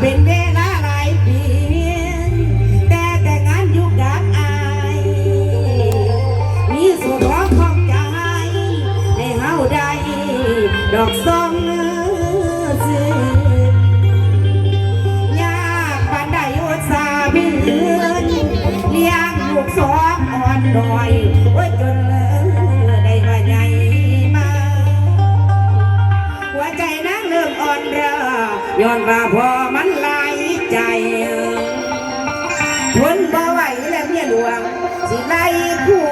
เป็นเวลาหลายปี แต่แต่งานยุคดับอายมีสุขร้องใจ ให้เฮาดดอกซองซื้อยากปานได้อดสาบินเลี้ยงลูกสองอ่อนน่อยอ้จนเลยใจนั่งเริ่มอ่อนรอยอนว่าพอ ใจทนบ่ไหวแล้วเมียหลวงสิไล่คู่